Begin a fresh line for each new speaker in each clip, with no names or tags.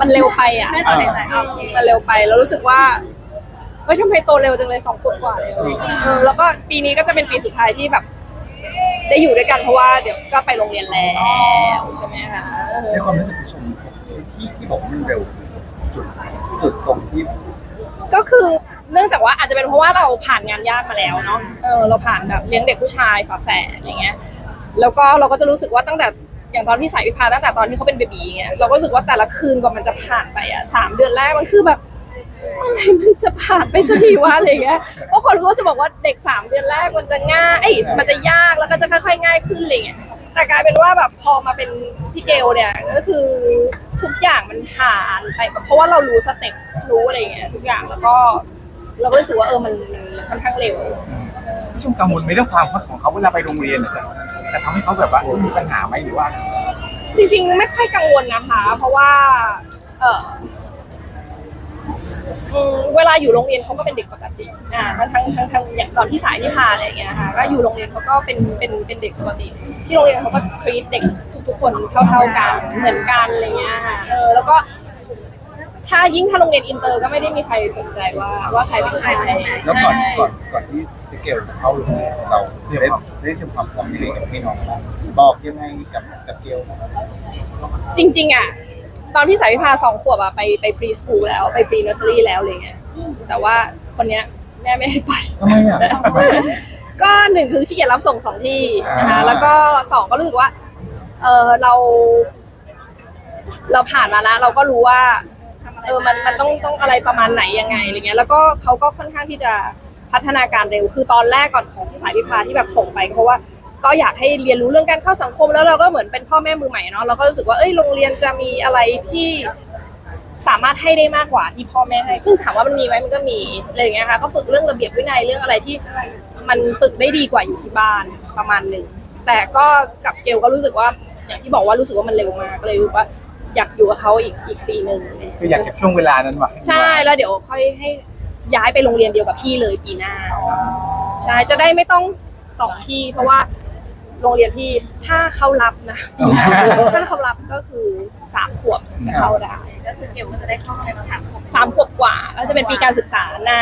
มันเร็วไปอะ
แม่ตอนเด็กไหนเอา
มันเร็วไปแล้วรู้สึกว่าเฮ้ยทำไมโตเร็วจังเลยสองขวบกว่าเลยอะไรอย่างเงี้ยเออแล้วก็ปีนี้ก็จะเป็นปีสุดท้ายที่แบบ ได้อยู่ด้วยกันเพราะว่าเดี๋ยวก็ไปโรงเรียนแล้วใช่ไหมคะเออ
ในความรู้สึกที่ชมที่ที่บอกว่ามันเร็วจุดจุดตรงที่
ก็คือเนื่องจากว่าอาจจะเป็นเพราะว่าเราผ่านงานยากมาแล้วเนาะเออเราผ่านแบบเลี้ยงเด็กผู้ชายฝาแฝดอะไรเงี้ย แล้วก็เราก็จะรู้สึกว่าตั้งแต่ อย่างตอนที่สายวิพาตั้งแต่ตอนที่เขาเป็นเบบีเงี้ยเราก็รู้สึกว่าแต่ละคืนกว่ามันจะผ่านไปอะสามเดือนแรกมันคือแบบเมื่อไหร่มันจะผ่านไปสักทีวะอะไรเงี้ยเพราะคนก็จะบอกว่าเด็กสามเดือนแรกมันจะง่ายเอ้ยมันจะยากแล้วก็จะค่อยๆง่ายขึ้นอะไรเงี้ยแต่กลายเป็นว่าแบบพอมาเป็นพี่เกลเนี่ยก็คือทุกอย่างมันผ่านไปเพราะว่าเรารู้สเต็ปรู้อะไรเงี้ยทุกอย่างแล้วก็ เราก็รู้สึกว่าเออมันมันค่อนข้างเร็ว
ที่ชมกังวลไหมเรื่องความฮอตของเขาเวลาไปโรงเรียนเนี่ะ จะทำให้เขาแบบว่ามีปัญหาไหมหรือว่า
จริง ๆ ไม่ค่อยกังวลนะคะ เพราะว่า เอออืมเวลาอยู่โรงเรียนเขาก็เป็นเด็กปกติอ่าทั้งทั้งทั้งทั้งอย่างตอนที่สายที่พาอะไรอย่างเงี้ยค่ะก็อยู่โรงเรียนเขาก็เป็นเป็นเป็นเด็กปกติ ที่โรงเรียนเขาก็ทรีตเด็กทุกๆคนเท่าๆกันเหมือนกันอะไรเงี้ยค่ะเออแล้วก็ ถ้ายิ่งถ้าโรงเรียนอินเตอร์ก็ไม่ได้มีใครสนใจว่าว่าใครเป็นใคร
แล้วก่อน
ใช่
ก่อนก่อนที่จะเกลจะเข้าโรงเรียนเราได้ได้ทำความพร้อมยังไงกับพี่น้องเราบอกยังไงกับกับเกล
จริง ๆ อะ ตอนพี่สายพิพาสองขวบอะไปไปพรีสคูลแล้วไปพรีเนอร์เซอรี่แล้วอะไรเงี้ยแต่ว่าคนเนี้ยแม่ไม่ให้ไป
ทำไมอะทำไม
ก็หนึ่งคือขี้เกียจรับส่งสองที่นะคะ
อ่า
แล้วก็สองก็รู้สึกว่า เออเรา เราผ่านมาแล้วเราก็รู้ว่า เออมันมันต้องต้องอะไรประมาณไหนยังไงอะไรเงี้ยแล้วก็เขาก็ค่อนข้างที่จะพัฒนาการเร็วคือตอนแรกก่อนของพี่สายพิพาที่แบบส่งไปเพราะว่าก็อยากให้เรียนรู้เรื่องการเข้าสังคมแล้วเราก็เหมือนเป็นพ่อแม่มือใหม่เนาะเราก็รู้สึกว่าเอ้ยโรงเรียนจะมีอะไรที่สามารถให้ได้มากกว่าที่พ่อแม่ให้ ซึ่งถามว่ามันมีไหมมันก็มีอะไรอย่างเงี้ยค่ะก็ฝึกเรื่องระเบียบวินัยเรื่องอะไรที่มันฝึกได้ดีกว่าอยู่ที่บ้านประมาณหนึ่งแต่ก็กับเกลก็รู้สึกว่าอย่างที่บอกว่ารู้สึกว่ามันเร็วมากเลยรู้ว่า อยากอยู่กับเขาอีกอีกปีหนึ่ง
คืออยากเก็บช่วงเวลานั้นไว้
ใช่แล้วเดี๋ยวค่อยให้ย้ายไปโรงเรียนเดียวกับพี่เลยปีหน้า ใช่จะได้ไม่ต้องสองที่เพราะว่าโรงเรียนพี่ถ้าเขารับนะ ถ้าเขารับก็คือสามขวบจะเข้าได้
ก็คือเกลก็จะได้เข้ามาในมาถามของ
สามขวบกว่าแล้วจะเป็นปีการศึกษาหน้า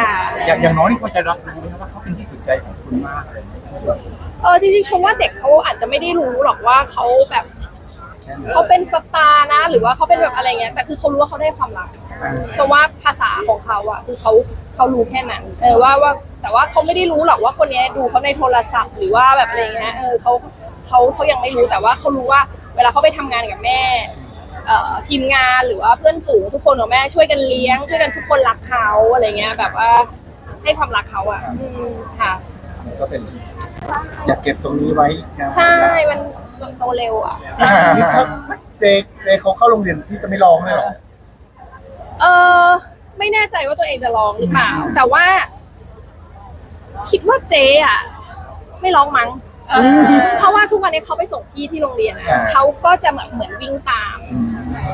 ค่ะ
อย่างอย่างน้อยนี่ควรจะรับรู้นะว่าเขาเป็นที่สนใจของคุณมากเลย
เออจริงๆชมว่าเด็กเขาอาจจะไม่ได้รู้หรอกว่าเขาแบบ เขาเป็นสตาร์นะ หรือว่าเขาเป็นแบบอะไรเงี้ยแต่คือเขารู้ว่าเขาได้ความรักเพราะว่าภาษาของเขาอะคือเขาเขารู้แค่นั้นเออว่าว่าแต่ว่าเขาไม่ได้รู้หรอกว่าคนเนี้ยดูเขาในโทรศัพท์หรือว่าแบบอะไรเงี้ยเออเขาเขาเขายังไม่รู้แต่ว่าเขารู้ว่า เวลาเขาไปทำงานกับแม่เอ่อทีมงานหรือว่าเพื่อนฝูงทุกคนของแม่ช่วยกันเลี้ยง ช่วยกันทุกคนรักเขาอะไรเงี้ย แบบว่าให้ความรักเขาอะอืมค่ะ
ก็เป็นอยากเก็บตรงนี้ไว้อีกนาน
ใช่มันมัน โตเร็วอะ
นี่ถ้าเจเจเขาเข้าโรงเรียนพี่จะไม่ร้องเลยเหรอ
เออไม่แน่ใจว่าตัวเองจะร้องหรือเปล่า แต่ว่า คิดว่าเจ๊อะ ไม่ร้องมั้งเพราะว่าทุกวันนี้เขาไปส่งพี่ที่โรงเรียนอะ
อ่า
เขาก็จะเหมือนเหมือนวิ่งตาม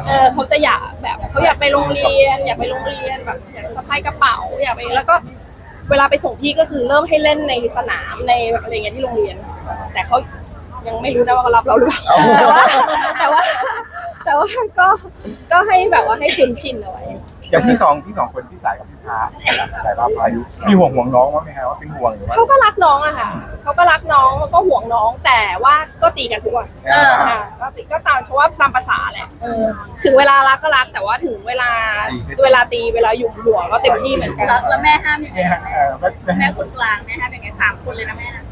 เออเขาจะอยากแบบเขาอยากไปโรงเรียน อยากไปโรงเรียนแบบอยากสะพายกระเป๋าอยากไปแล้วก็เวลาไปส่งพี่ก็คือเริ่มให้เล่นในสนามในแบบอะไรเงี้ยที่โรงเรียน แต่เขา ยังไม่รู้นะว่าเขารับเราหรือเปล่าแต่ว่าแต่ว่าแต่ว่าก็ก็ให้แบบว่าให้คุ้นชินเอาไว้
อย่างที่สองที่สองคนที่สายกับพี่พาสายว่าพายุมีห่วงห่วงน้องว่าไหมคะว่าเป็นห่วงหรือว่า
เขาก็รักน้องอะค่ะเขาก็รักน้องเขาก็ห่วงน้องแต่ว่าก็ตีกันทุกวัน
อ่า
ค่ะก็ตีก็ตามเพราะว่าตามภาษาแหละเออถึงเวลารักก็รักแต่ว่าถึงเวลาเวลาตีเวลาหยุ่มหัวก็เต็มที่เหมือนกัน
แล้วแล้วแม่ห้ามยังไง
เนี่ยเออไม่ไม่
แม่คนกลางแม่ห้ามยังไงสามคนเลยนะแม่นะ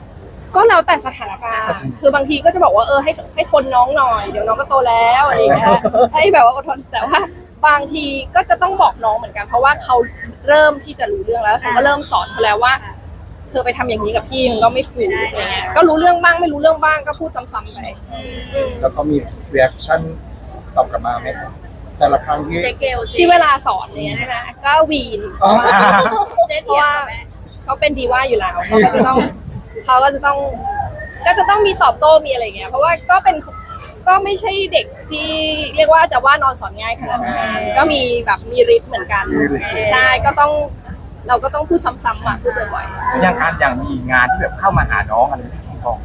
ก็แล้วแต่สถานการณ์ คือบางทีก็จะบอกว่าเออให้ให้ทนน้องหน่อย เดี๋ยวน้องก็โตแล้วอะไรอย่างเงี้ย ให้แบบว่าอดทนแต่ว่าบางทีก็จะต้องบอกน้องเหมือนกัน เพราะว่าเขาเริ่มที่จะรู้เรื่องแล้วเขาก็เริ่มสอนเขาแล้วว่า เธอไปทำอย่างนี้กับพี่มันก็ไม่ถูกอะไรเงี้ย ก็รู้เรื่องบ้างไม่รู้เรื่องบ้างก็พูดซ้ำๆไปอืม
แล้วเขามีเรีแอคชั่นตอบกลับมาไหมครับแต่ละครั้งที่
เจเกล
ที่เวลาสอนเนี่ยใช่ไหมก็วีน
อ๋อ
เจ๊
เพ
เกี
ราะ
ย
ว่า
แม่
เขาเป็นดีว่าอยู่แล้วเขาก็จะต้อง เขาก็จะต้องก็จะต้องมีตอบโต้มีอะไรอย่างเงี้ยเพราะว่าก็เป็นก็ไม่ใช่เด็กที่เรียกว่าจะว่านอนสอนง่ายขนาดนั้นก็มีแบบมีฤทธิ์เหมือนกัน
มีฤทธิ์
ใช่ก็ต้องเราก็ต้องพูดซ้ำๆอะพูดบ่อย
อย่างการอย่างมีงานที่แบบเข้ามาหาน้องอะไรที่กอง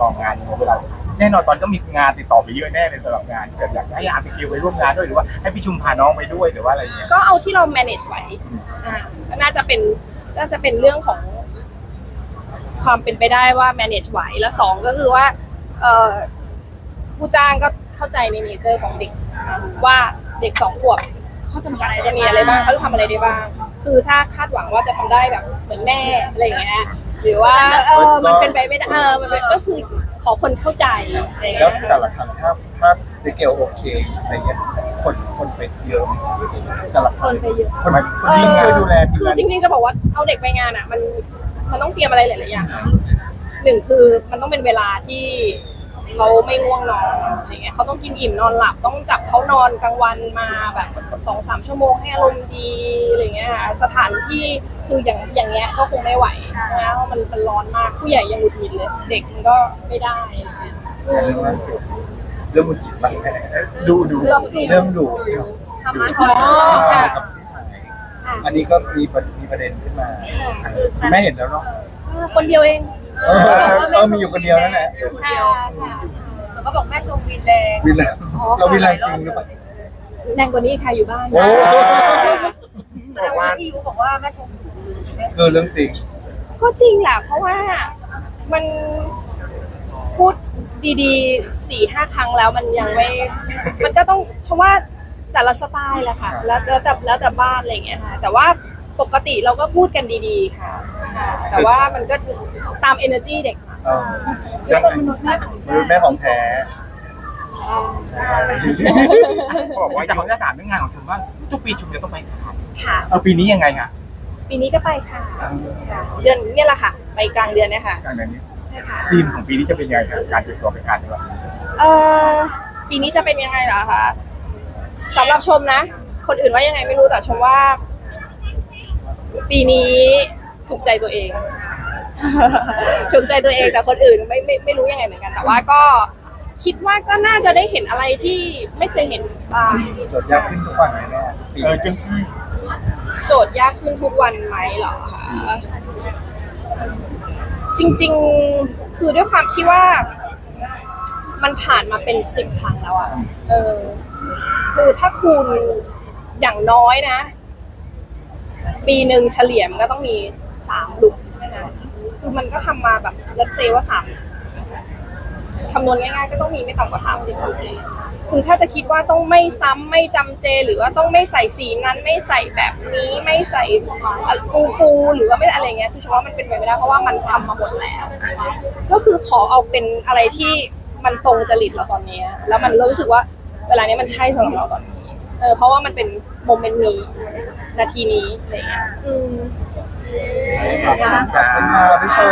กองงานเวลา
แน่นอนตอนก็มีงานติดต่อไปเยอะแน่เลยสำหรับงานแต่อยากให้อาร์ตคิวไปร่วมงานด้วยหรือว่าให้พี่ชุมพาน้องไปด้วยหรือว่าอะไรอย่างเงี้ย
ก็เอาที่เรา manage ไว้อ่าก็น่าจะเป็นน่าจะเป็นเรื่องของ ความเป็นไปได้ว่า manage ไหวแล้วสองก็คือว่าเอ่อผู้จ้างก็เข้าใจในเนเจอร์ของเด็ก ว่าเด็กสองขวบเขาจำกัดเขาจะมีอะไรบ้างเขาจะทำอะไรได้บ้าง คือถ้าคาดหวังว่าจะทำได้แบบเหมือนแม่อะไรอย่างเงี้ยหรือว่าเออมันเป็นไปไม่ได้เออมันเป็นก็คือขอคนเข้าใจอะไรอย่าง
แล้ว
เงี้ย
แต่ละครั้งถ้าถ้าเจเกลโอเคอะไรเงี้ยคนคนไปเยอะไหมแต่ละ
คนไปเยอะ
คนคนที่ช่วยดูแลทีม
คืองา
น
จริงๆจะบอกว่าเอาเด็กไปงานอะ มัน มันต้องเตรียมอะไรหลายๆอย่างหนึ่งคือมันต้องเป็นเวลาที่เขาไม่ง่วงนอนอะไรเงี้ยเขาต้องกินอิ่มนอนหลับต้องจับเขานอนกลางวันมาแบบสองสามชั่วโมงให้อารมณ์ดีอะไรเงี้ยค่ะสถานที่คืออย่างอย่างเงี้ยก็คงไม่ไหวนะเพราะมันมันร้อนมากผู้ใหญ่ยังหงุดหงิดเลย เด็กมันก็ไม่ได้อะไรเงี้ยอืม
เรื่องล่าสุดเรื่องมุนจิตบ้างแผล
ดูดู
เรื่องดู
เรื่องดู
ธรรมะอ๋อค่ะ
กับพี่สาย อันนี้ก็มีประมีประเด็นขึ้นมาแม่เห็นแล้วเนาะ
คนเดียวเอง
เออเออมีอยู่คนเดียวนั่นแหละ
ค่ะค่ะ
แต่ก็บอกแม่ชมวินแรง
วินแล้วเราวินแรงจริงหรือเปล่า
แรงกว่านี้ใครอยู่บ้าน
โอ้
แต่ว่าพี่ยูบอกว่าแม่ชม
คือเรื่องจริง
ก็จริงแหละเพราะว่ามันพูดดีๆสี่ห้าครั้งแล้วมันยังไม่ มันก็ต้องเพราะว่า แต่ละสไตล์แหละค่ะ แล้วแล้วแต่แล้วแต่บ้านอะไรอย่างเงี้ยค่ะแต่ว่าปกติเราก็พูดกันดีๆค่ะค่ะ แต่ว่ามันก็ตาม energy เด็กค่ะ
เออจะเป็นมนุษย์แม่ของแท้
ใช่
เขาบอกว่าจะเขาจะถามเรื่องงานของชุมว่าทุกปีชุมจะต้องไป
ค่ะ
เอาปีนี้ยังไงฮะ
ปีนี้ก็ไปค่ะค่ะเดือนเนี่ยแหละค่ะ ไปกลางเดือนเนี่ยค่ะ
การนี้
ใช่ค่ะ
ทีมของปีนี้จะเป็นยังไงครับการเตรียมตัวเป็นการดีกว่า
เออปีนี้จะเป็นยังไงเหรอคะ สำหรับชมนะ คนอื่นว่ายังไงไม่รู้แต่ชมว่า ปีนี้ถูกใจตัวเอง ถูกใจตัวเองแต่คนอื่นไม่ไม่ไม่รู้ยังไงเหมือนกัน แต่ว่าก็คิดว่าก็น่าจะได้เห็นอะไรที่ไม่เคยเห็นบ้าง
จดยากขึ้นทุกวันเลยแม่ทุกปี
เออจังที่
โจทย์ยากขึ้นทุกวันไหมเหรอคะจริง ๆ คือด้วยความที่ว่า มันผ่านมาเป็นสิบครั้งแล้วอะเออ คือถ้าคูณอย่างน้อยนะ ปีหนึ่งเฉลี่ยมันก็ต้องมีสามลุกนะคือมันก็ทำมาแบบรัดเซว่าสามคำนวณง่ายๆก็ต้องมีไม่ต่ำกว่าสามสิบลุกเลยคือถ้าจะคิดว่าต้องไม่ซ้ำไม่จำเจ หรือว่าต้องไม่ใส่สีนั้นไม่ใส่แบบนี้ไม่ใส่ฟูฟูหรือว่าไม่อะไรเงี้ยคือเฉันว่ามันเป็นไปไม่ได้เพราะว่ามันทำมาหมดแล้ว ก็คือขอเอาเป็นอะไรที่มันตรงจริตเราตอนนี้แล้วมันรู้สึกว่า เวลานี้มันใช่สำหรับเราตอนนี้เออเพราะว่ามันเป็นโมเมนต์นี้นาทีนี้อะไรเงี้ย อืม
ขอบคุณค่ะพี่ชม